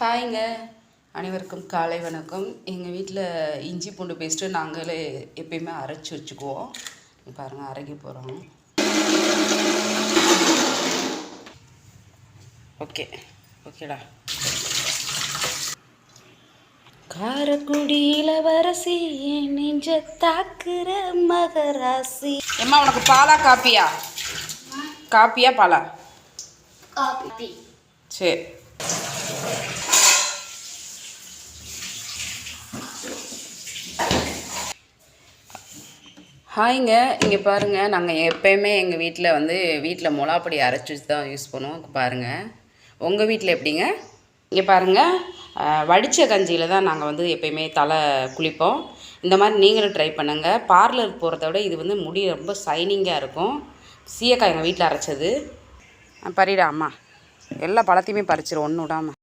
ஹாய்ங்க. அனைவருக்கும் காலை வணக்கம். எங்கள் வீட்டில் இஞ்சி பூண்டு பேஸ்ட்டு நாங்களே எப்பயுமே அரைச்சி வச்சுக்குவோம். இங்க பாருங்க அரைக்க போகிறோம் ஓகே ஓகேடா. காரக்குடி இளவரசி என் நெஞ்ச தாக்குற மகராசி. எம்மா உனக்கு பாலா காப்பியா? காப்பியா பாலா? காப்பி. சரி ஹாய்ங்க. இங்கே பாருங்கள் நாங்கள் எப்பயுமே எங்கள் வீட்டில் வந்து வீட்டில் மொளாப்பொடி அரைச்சி வச்சு தான் யூஸ் பண்ணுவோம். பாருங்கள் உங்கள் வீட்டில் எப்படிங்க? இங்கே பாருங்கள் வடித்த கஞ்சியில் தான் நாங்கள் வந்து எப்பயுமே தலை குளிப்போம். இந்த மாதிரி நீங்களும் ட்ரை பண்ணுங்கள் பார்லர் போகிறத விட இது வந்து முடி ரொம்ப சைனிங்காக இருக்கும். சீயக்காய் எங்கள் வீட்டில் அரைச்சது. ஆ, பறிடா அம்மா. எல்லா பழத்தையுமே பறிச்சிடும் ஒன்று விடாமல்